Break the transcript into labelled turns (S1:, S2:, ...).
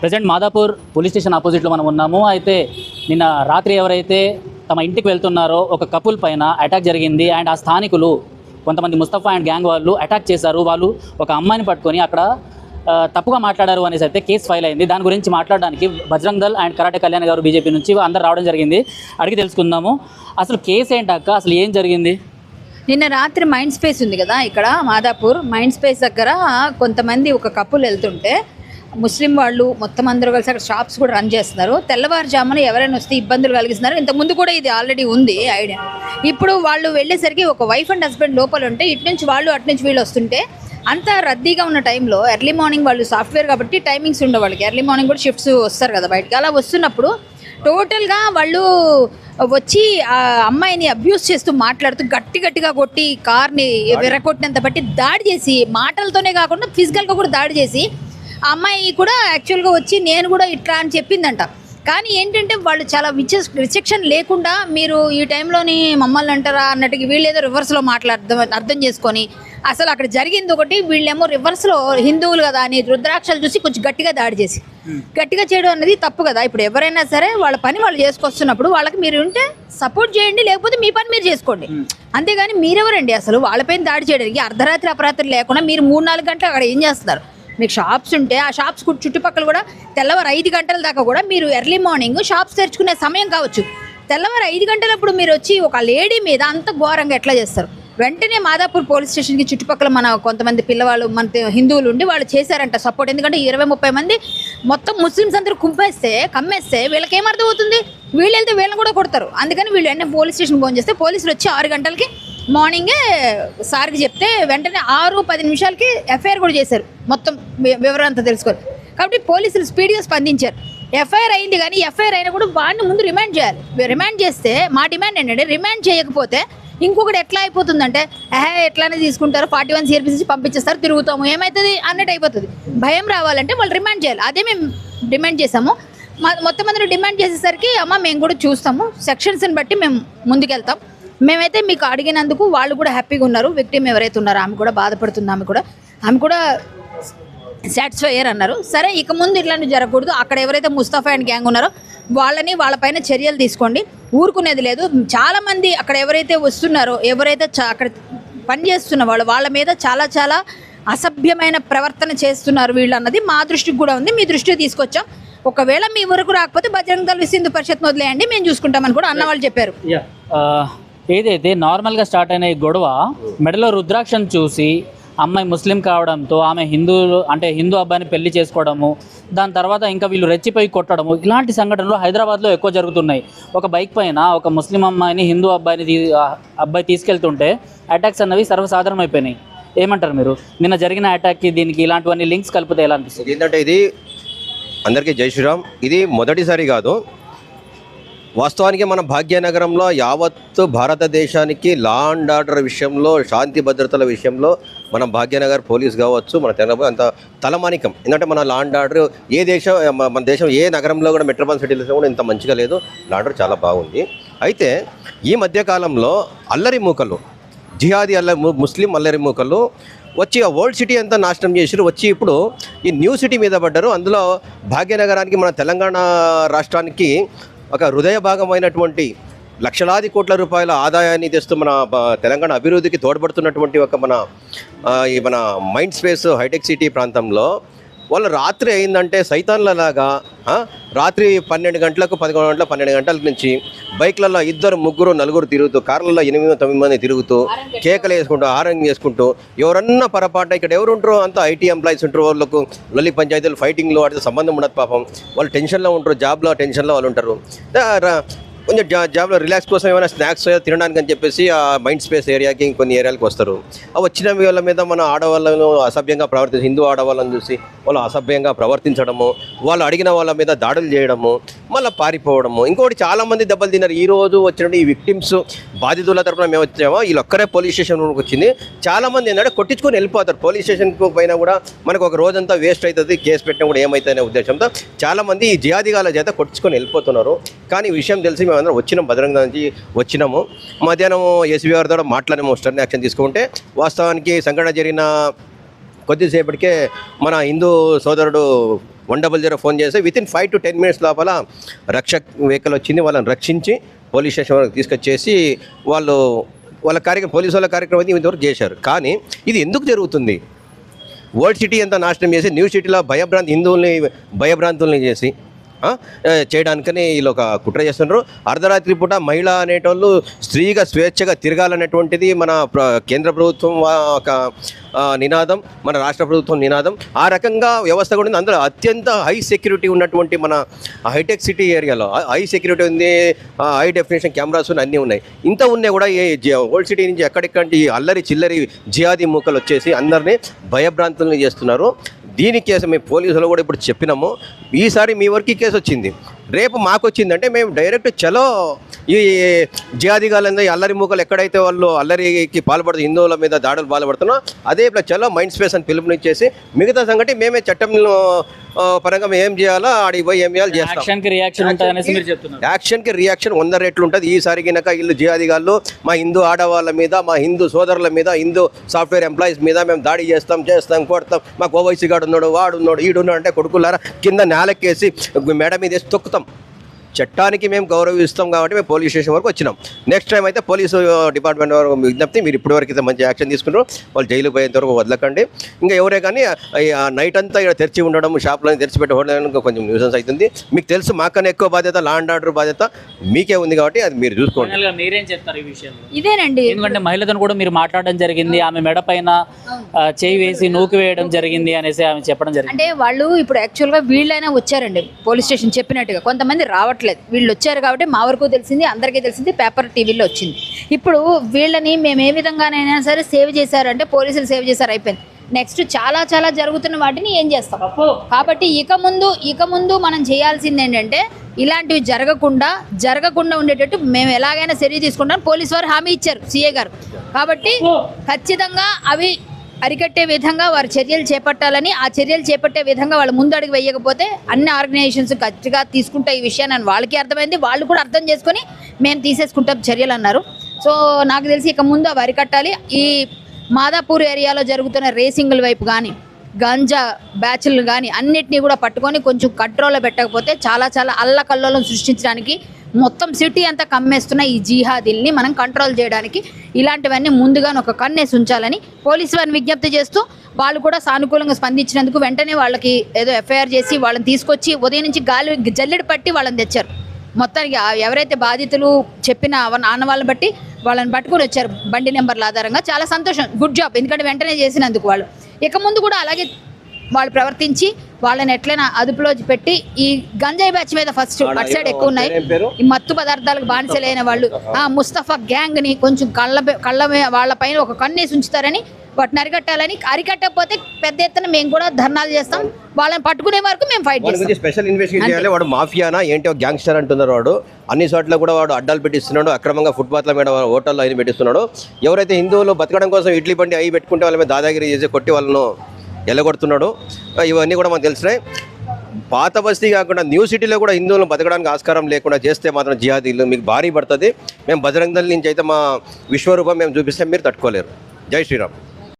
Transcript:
S1: Present Madhapur police station ఆపోజిట్లో మనం ఉన్నాము. అయితే నిన్న రాత్రి ఎవరైతే తమ ఇంటికి వెళ్తున్నారో ఒక కపుల్ పైన అటాక్ జరిగింది. అండ్ ఆ స్థానికులు కొంతమంది ముస్తఫా అండ్ గ్యాంగ్ వాళ్ళు అటాక్ చేశారు. వాళ్ళు ఒక అమ్మాయిని పట్టుకొని అక్కడ తప్పుగా మాట్లాడారు అనేసి అయితే కేసు ఫైల్ అయింది. దాని గురించి మాట్లాడడానికి బజరంగ్ దల్ అండ్ కరాటే కళ్యాణ్ గారు బీజేపీ నుంచి అందరు రావడం జరిగింది. అడిగి తెలుసుకుందాము. అసలు కేసు ఏంటక్క? అసలు ఏం జరిగింది?
S2: నిన్న రాత్రి మైండ్ స్పేస్ ఉంది కదా ఇక్కడ మాదాపూర్. మైండ్ స్పేస్ దగ్గర కొంతమంది ఒక కప్పులు వెళ్తుంటే ముస్లిం వాళ్ళు మొత్తం అందరూ కలిసి అక్కడ షాప్స్ కూడా రన్ చేస్తున్నారు. తెల్లవారుజామున ఎవరైనా వస్తే ఇబ్బందులు కలిగిస్తున్నారు. ఇంతకుముందు కూడా ఇది ఆల్రెడీ ఉంది ఐడియా ఇప్పుడు వాళ్ళు వెళ్ళేసరికి ఒక వైఫ్ అండ్ హస్బెండ్ లోపల ఉంటే ఇటు నుంచి వాళ్ళు అటు నుంచి వీళ్ళు వస్తుంటే అంత రద్దీగా ఉన్న టైంలో ఎర్లీ మార్నింగ్ వాళ్ళు సాఫ్ట్వేర్ కాబట్టి టైమింగ్స్ ఉండవు వాళ్ళకి. ఎర్లీ మార్నింగ్ కూడా షిఫ్ట్స్ వస్తారు కదా బయటకి. అలా వస్తున్నప్పుడు టోటల్గా వాళ్ళు వచ్చి ఆ అమ్మాయిని అబ్యూస్ చేస్తూ మాట్లాడుతూ గట్టి గట్టిగా కొట్టి కార్ని విరగొట్టినంత బట్టి దాడి చేసి మాటలతోనే కాకుండా ఫిజికల్గా కూడా దాడి చేసి ఆ అమ్మాయి కూడా యాక్చువల్గా వచ్చి నేను కూడా ఇట్లా అని చెప్పిందంట. కానీ ఏంటంటే వాళ్ళు చాలా విచ రిసెక్షన్ లేకుండా మీరు ఈ టైంలోని మమ్మల్ని అంటారా అన్నట్టుగా వీళ్ళు ఏదో రివర్స్లో మాట్లాడదాం అర్థం చేసుకొని అసలు అక్కడ జరిగింది ఒకటి వీళ్ళేమో రివర్స్లో హిందువులు కదా అని రుద్రాక్షలు చూసి కొంచెం గట్టిగా దాడి చేసి. గట్టిగా చేయడం అనేది తప్పు కదా. ఇప్పుడు ఎవరైనా సరే వాళ్ళ పని వాళ్ళు చేసుకొస్తున్నప్పుడు వాళ్ళకి మీరు ఉంటే సపోర్ట్ చేయండి లేకపోతే మీ పని మీరు చేసుకోండి. అంతేగాని మీరెవరండి అసలు? వాళ్ళపైన దాడి చేయడానికి అర్ధరాత్రి అపరాత్రి లేకుండా మీరు మూడు నాలుగు గంటలు అక్కడ ఏం చేస్తున్నారు? మీకు షాప్స్ ఉంటే ఆ షాప్స్ చుట్టుపక్కల కూడా తెల్లవారు ఐదు గంటల దాకా కూడా మీరు ఎర్లీ మార్నింగ్ షాప్స్ తెరుచుకునే సమయం కావచ్చు. తెల్లవారు ఐదు గంటలప్పుడు మీరు వచ్చి ఒక లేడీ మీద అంత ఘోరంగా ఎట్లా చేస్తారు? వెంటనే మాదాపూర్ పోలీస్ స్టేషన్కి చుట్టుపక్కల మన కొంతమంది పిల్లవాళ్ళు మన హిందువులు ఉండి వాళ్ళు చేశారంట సపోర్ట్ ఎందుకంటే ఇరవై ముప్పై మంది మొత్తం ముస్లిమ్స్ అందరూ కుంపేస్తే కమ్మేస్తే వీళ్ళకి ఏమర్థం అవుతుంది వీళ్ళు వెళ్తే వీళ్ళని కూడా కొడతారు. అందుకని వీళ్ళు వెంటనే పోలీస్ స్టేషన్ ఫోన్ చేస్తే పోలీసులు వచ్చి ఆరు గంటలకి మార్నింగే సార్కి చెప్తే వెంటనే ఆరు పది నిమిషాలకి ఎఫ్ఐఆర్ కూడా చేశారు. మొత్తం వివరం అంతా తెలుసుకోవాలి. కాబట్టి పోలీసులు స్పీడ్గా స్పందించారు. ఎఫ్ఐఆర్ అయింది కానీ ఎఫ్ఐఆర్ అయినా కూడా వాడిని ముందు రిమాండ్ చేయాలి. రిమాండ్ చేస్తే మా డిమాండ్ ఏంటంటే రిమాండ్ చేయకపోతే ఇంకొకటి ఎట్లా అయిపోతుందంటే ఏహే ఎట్లానే తీసుకుంటారు ఫార్టీ వన్ సిఆర్పీసీ పంపించేస్తారు తిరుగుతాము ఏమవుతుంది అన్నట్టు అయిపోతుంది. భయం రావాలంటే వాళ్ళు రిమాండ్ చేయాలి. అదే మేము డిమాండ్ చేసాము మా- మొత్తం అందరూ డిమాండ్ చేసేసరికి అమ్మ మేము కూడా చూస్తాము. సెక్షన్స్ని బట్టి మేము ముందుకెళ్తాం. మేమైతే మీకు అడిగినందుకు వాళ్ళు కూడా హ్యాపీగా ఉన్నారు. విక్టిమ్ ఎవరైతే ఉన్నారో ఆమె కూడా బాధపడుతుంది ఆమె కూడా. ఆమె కూడా సాటిస్ఫై అయ్యారు అన్నారు సరే ఇక ముందు ఇట్లాంటివి జరగకూడదు. అక్కడ ఎవరైతే ముస్తఫా అండ్ గ్యాంగ్ ఉన్నారో వాళ్ళని వాళ్ళపైన చర్యలు తీసుకోండి. ఊరుకునేది లేదు. చాలామంది అక్కడ ఎవరైతే వస్తున్నారో ఎవరైతే చ- అక్కడ పని చేస్తున్న వాళ్ళు వాళ్ళ మీద చాలా చాలా అసభ్యమైన ప్రవర్తన చేస్తున్నారు వీళ్ళు అన్నది మా దృష్టికి కూడా ఉంది. మీ దృష్టికి తీసుకొచ్చాం. ఒకవేళ మీ వరకు రాకపోతే బజరంగ దళ సింధు పరిషత్ వదిలేయండి. మేము చూసుకుంటామని కూడా అన్న వాళ్ళు చెప్పారు.
S1: ఏదైతే నార్మల్గా స్టార్ట్ అయిన ఈ గొడవ మెడలో రుద్రాక్షను చూసి అమ్మాయి ముస్లిం కావడంతో ఆమె హిందువులు అంటే హిందూ అబ్బాయిని పెళ్ళి చేసుకోవడము దాని తర్వాత ఇంకా వీళ్ళు రెచ్చిపోయి కొట్టడము ఇలాంటి సంఘటనలు హైదరాబాద్లో ఎక్కువ జరుగుతున్నాయి. ఒక బైక్ పైన ఒక ముస్లిం అమ్మాయిని హిందూ అబ్బాయిని తీ- అబ్బాయి తీసుకెళ్తుంటే అటాక్స్ అన్నవి సర్వసాధారణం అయిపోయినాయి ఏమంటారు మీరు? నిన్న జరిగిన అటాక్కి దీనికి ఇలాంటివన్నీ లింక్స్ కలిపితే ఎలా అనిపిస్తుంది?
S3: ఏంటంటే ఇది అందరికీ జై శ్రీరామ్. ఇది మొదటిసారి కాదు. వాస్తవానికి మన భాగ్యనగరంలో యావత్తు భారతదేశానికి లా అండ్ ఆర్డర్ విషయంలో శాంతి భద్రతల విషయంలో మన భాగ్యనగర్ పోలీస్ కావచ్చు మన తెలంగాణ అంత తలమానికం. ఎందుకంటే మన లాండ్ ఆర్డర్ ఏ దేశం మన దేశం ఏ నగరంలో కూడా మెట్రోపాలిటన్ సిటీలో కూడా ఇంత మంచిగా లేదు. లాండ్ ఆర్డర్ చాలా బాగుంది. అయితే ఈ మధ్యకాలంలో అల్లరి మూకలు జిహాదీ అల్ల ముస్లిం అల్లరి మూకలు వచ్చి ఆ ఓల్డ్ సిటీ అంతా నాశనం చేసారు వచ్చి ఇప్పుడు ఈ న్యూ సిటీ మీద పడ్డారు. అందులో భాగ్యనగరానికి మన తెలంగాణ రాష్ట్రానికి ఒక హృదయ భాగమైనటువంటి లక్షలాది కోట్ల రూపాయల ఆదాయాన్ని తెస్తూ మన తెలంగాణ అభివృద్ధికి తోడ్పడుతున్నటువంటి ఒక మన ఈ మన మైండ్ స్పేస్ హైటెక్ సిటీ ప్రాంతంలో వాళ్ళు రాత్రి అయిందంటే సైతాన్లలాగా రాత్రి పన్నెండు గంటలకు పదకొండు గంటల పన్నెండు గంటల నుంచి బైక్లలో ఇద్దరు ముగ్గురు నలుగురు తిరుగుతూ కార్లలో ఎనిమిది తొమ్మిది మంది తిరుగుతూ కేకలు వేసుకుంటూ ఆరంగ్ చేసుకుంటూ ఎవరన్నా పొరపాటు ఇక్కడ ఎవరు ఉంటారో అంతా ఐటీ ఎంప్లాయీస్ ఉంటారు వాళ్ళకు లొల్లి పంచాయతీలు ఫైటింగ్లో వాటితో సంబంధం ఉండదు పాపం. వాళ్ళు టెన్షన్లో ఉంటారు జాబ్లో టెన్షన్లో వాళ్ళు ఉంటారు. కొంచెం జా జాబ్లో రిలాక్స్ కోసం ఏమైనా స్నాక్స్ తినడానికి అని చెప్పేసి ఆ మైండ్ స్పేస్ ఏరియాకి కొన్ని ఏరియాలకు వస్తారు. ఆ వచ్చిన వాళ్ళ మీద మన ఆడవాళ్ళను అసభ్యంగా ప్రవర్తించి హిందూ ఆడవాళ్ళని చూసి వాళ్ళు అసభ్యంగా ప్రవర్తించడము వాళ్ళు అడిగిన వాళ్ళ మీద దాడులు చేయడము మళ్ళీ పారిపోవడము. ఇంకోటి చాలా మంది దెబ్బలు తిన్నారు. ఈరోజు రోజు వచ్చినట్టు ఈ విక్టిమ్స్ బాధితుల తరపున మేము వచ్చామో. వీళ్ళు ఒక్కరే పోలీస్ స్టేషన్ వచ్చింది. చాలామంది ఏంటంటే కొట్టించుకొని వెళ్ళిపోతారు. పోలీస్ స్టేషన్కి పోయినా కూడా మనకు ఒక రోజంతా వేస్ట్ అవుతుంది. కేసు పెట్టినా కూడా ఏమవుతుంది ఉద్దేశంతో చాలామంది ఈ జియాదిగాల చేత కొట్టించుకొని వెళ్ళిపోతున్నారు. కానీ ఈ విషయం తెలిసి మేమందరం వచ్చినాం. భద్రంగా నుంచి వచ్చినాము. మధ్యాహ్నం ఎస్బీ గారితో మాట్లాడే స్టర్న్ యాక్షన్ తీసుకుంటే వాస్తవానికి సంఘటన జరిగిన కొద్దిసేపటికే మన హిందూ సోదరుడు వన్ డబల్ జీరో ఫోన్ చేసి with in five to ten minutes లోపల రక్ష వెహికల్ వచ్చింది వాళ్ళని రక్షించి పోలీస్ స్టేషన్ వరకు తీసుకొచ్చేసి వాళ్ళు వాళ్ళ కార్యక్రమం పోలీసు వాళ్ళ కార్యక్రమం అయితే ఇంతవరకు చేశారు. కానీ ఇది ఎందుకు జరుగుతుంది? వరల్డ్ సిటీ అంతా నాశనం చేసి న్యూ సిటీలో భయభ్రాంతి హిందువుల్ని భయభ్రాంతుల్ని చేసి చేయడానికని వీళ్ళు ఒక కుట్ర చేస్తున్నారు అర్ధరాత్రి పూట మహిళ అనేటోళ్ళు స్త్రీగా స్వేచ్ఛగా తిరగాలనేటువంటిది మన కేంద్ర ప్రభుత్వం ఒక నినాదం మన రాష్ట్ర ప్రభుత్వం నినాదం. ఆ రకంగా వ్యవస్థ కూడా ఉంది. అందులో అత్యంత హై సెక్యూరిటీ ఉన్నటువంటి మన హైటెక్ సిటీ ఏరియాలో హై సెక్యూరిటీ ఉంది హై డెఫినేషన్ కెమెరాస్ ఉన్నాయి, అన్నీ ఉన్నాయి. ఇంత ఉన్నాయి కూడా ఈ జి- ఓల్డ్ సిటీ నుంచి ఎక్కడెక్కడి అల్లరి చిల్లరి జియాది మూకలు వచ్చేసి అందరినీ భయభ్రాంతుల్ని చేస్తున్నారు. దీని కేసు మేము పోలీసులు కూడా ఇప్పుడు చెప్పినాము. ఈసారి మీ వరకు కేసు వచ్చింది. రేపు మాకు వచ్చిందంటే మేము డైరెక్ట్ చలో ఈ జిహాదీగాలంద అల్లరి మూకలు ఎక్కడైతే వాళ్ళు అల్లరికి పాల్పడుతూ హిందువుల మీద దాడులు పాల్పడుతున్నా అదే ఇప్పుడు చలో మైండ్ స్పేస్ అని పిలుపునిచ్చేసి మిగతా సంగతి మేమే చట్టంలో పరంగా మేము ఏం చేయాలో? ఆడికి పోయి ఏం చేయాలో? చేస్తాం.
S1: యాక్షన్కి రియాక్షన్ మీరు చెప్తున్నారు.
S3: యాక్షన్కి రియాక్షన్ వంద రెట్లు ఉంటుంది. ఈసారి గినక వీళ్ళు జిహాదిగాళ్ళు మా హిందూ ఆడవాళ్ళ మీద మా హిందూ సోదరుల మీద హిందూ సాఫ్ట్వేర్ ఎంప్లాయీస్ మీద మేము దాడి చేస్తాం చేస్తాం కొడతాం. మాకు ఓవైసీ గాడు ఉన్నాడు వాడు ఉన్నాడు ఈడు ఉన్నాడు అంటే కొడుకులారా కింద నేలకేసి మెడ మీద వేసి తొక్కుతాం. చట్టానికి మేము గౌరవిస్తాం కాబట్టి మేము పోలీస్ స్టేషన్ వరకు వచ్చినాం. నెక్స్ట్ టైం అయితే పోలీసు డిపార్ట్మెంట్ వరకు విజ్ఞప్తి మీరు ఇప్పటివరకు అయితే మంచి యాక్షన్ తీసుకున్నారు. వాళ్ళు జైలు పోయేంత వరకు వదలకండి. ఇంకా ఎవరే కానీ ఆ నైట్ అంతా ఇక్కడ తెరిచి ఉండడం షాప్లను తెరిచిపెట్టుకోవడం కొంచెం న్యూసెన్స్ అవుతుంది. మీకు తెలుసు మాకన్నా ఎక్కువ బాధ్యత లా అండ్ ఆర్డర్ బాధ్యత మీకే ఉంది కాబట్టి అది మీరు చూసుకోండి.
S1: ఫైనల్గా మీరేం చెప్తారు ఈ విషయంలో?
S2: ఇదేనండి.
S1: ఎందుకంటే మహిళతో కూడా మీరు మాట్లాడడం జరిగింది ఆమె మెడ పైన చేయి వేసి నూకి వేయడం జరిగింది అనేసి ఆమె చెప్పడం జరిగింది.
S2: అంటే వాళ్ళు ఇప్పుడు యాక్చువల్గా వీళ్ళైనా వచ్చారండి పోలీస్ స్టేషన్ చెప్పినట్టుగా. కొంతమంది రావట్లేదు. వీళ్ళు వచ్చారు కాబట్టి మా వరకు తెలిసింది అందరికీ తెలిసింది పేపర్ టీవీలో వచ్చింది. ఇప్పుడు వీళ్ళని మేము ఏ విధంగానైనా సరే సేవ్ చేశారంటే పోలీసులు సేవ్ చేశారు అయిపోయింది. నెక్స్ట్ చాలా చాలా జరుగుతున్న వాటిని ఏం చేస్తాం? కాబట్టి ఇక ముందు ఇక ముందు మనం చేయాల్సింది ఏంటంటే ఇలాంటివి జరగకుండా జరగకుండా ఉండేటట్టు మేము ఎలాగైనా చర్య తీసుకుంటాం పోలీసు వారు హామీ ఇచ్చారు సీఏ గారు. కాబట్టి ఖచ్చితంగా అవి అరికట్టే విధంగా వారు చర్యలు చేపట్టాలని ఆ చర్యలు చేపట్టే విధంగా వాళ్ళు ముందడుగు వేయకపోతే అన్ని ఆర్గనైజేషన్స్ గట్టిగా తీసుకుంటే ఈ విషయాన్ని వాళ్ళకి అర్థమైంది. వాళ్ళు కూడా అర్థం చేసుకొని మేము తీసేసుకుంటాం చర్యలు అన్నారు. సో నాకు తెలిసి ఇక ముందు అవి అరికట్టాలి. ఈ మాదాపూర్ ఏరియాలో జరుగుతున్న రేసింగ్ల వైపు కానీ గంజా బ్యాచ్లు కానీ అన్నిటినీ కూడా పట్టుకొని కొంచెం కంట్రోల్లో పెట్టకపోతే చాలా చాలా అల్లకల్లోలం సృష్టించడానికి మొత్తం సిటీ అంతా కమ్మేస్తున్న ఈ జీహాదీల్ని మనం కంట్రోల్ చేయడానికి ఇలాంటివన్నీ ముందుగానే ఒక కన్నేసి ఉంచాలని పోలీసు వారిని విజ్ఞప్తి చేస్తూ వాళ్ళు కూడా సానుకూలంగా స్పందించినందుకు వెంటనే వాళ్ళకి ఏదో ఎఫ్ఐఆర్ చేసి వాళ్ళని తీసుకొచ్చి ఉదయం నుంచి గాలి జల్లెడు పట్టి వాళ్ళని తెచ్చారు. మొత్తానికి ఎవరైతే బాధితులు చెప్పిన నాన్న వాళ్ళని బట్టి వాళ్ళని పట్టుకొని వచ్చారు బండి నెంబర్ల ఆధారంగా. చాలా సంతోషం. గుడ్ జాబ్ ఎందుకంటే వెంటనే చేసినందుకు వాళ్ళు. ఇక ముందు కూడా అలాగే వాళ్ళు ప్రవర్తించి వాళ్ళని ఎట్లైనా అదుపులో పెట్టి ఈ గంజాయి బ్యాచ్ మీద ఫస్ట్ అటు సైడ్ ఎక్కువ ఉన్నాయి? ఈ మత్తు పదార్థాలకు బానిసలైన వాళ్ళు. ఆ ముస్తఫా గ్యాంగ్ని కొంచెం కళ్ళ కళ్ళ వాళ్ళ పైన ఒక కన్నేసి ఉంచుతారని వాటిని అరికట్టాలని అరికట్టకపోతే పెద్ద ఎత్తున మేము కూడా ధర్నాలు చేస్తాం. వాళ్ళని పట్టుకునే వరకు మేము ఫైట్ చేస్తాం.
S3: స్పెషల్ ఇన్వెస్టిగేషన్ చేయాలి. వాడు మాఫియానా? ఏంటి? ఒక గ్యాంగ్స్టర్ అంటున్నారు వాడు. అన్ని చోట్ల కూడా వాడు అడ్డాలు పెట్టిస్తున్నాడు. అక్రమంగా ఫుట్పాత్ల మీద హోటల్లో అయిన పెట్టిస్తున్నాడు. ఎవరైతే హిందువులు బతకడం కోసం ఇడ్లీ బండి అవి పెట్టుకుంటే వాళ్ళ మీద దాదాగిరి చేసి కొట్టి వాళ్ళను ఎల్లగొడుతున్నాడు ఇవన్నీ కూడా మనకు తెలిసినాయి పాత బస్తీ కాకుండా న్యూ సిటీలో కూడా హిందువులు బతకడానికి ఆస్కారం లేకుండా చేస్తే మాత్రం జిహాదీలు మీకు భారీ పడుతుంది. మేము బజరంగ నుంచి అయితే మా విశ్వరూపం మేము చూపిస్తే మీరు తట్టుకోలేరు. జై శ్రీరామ్.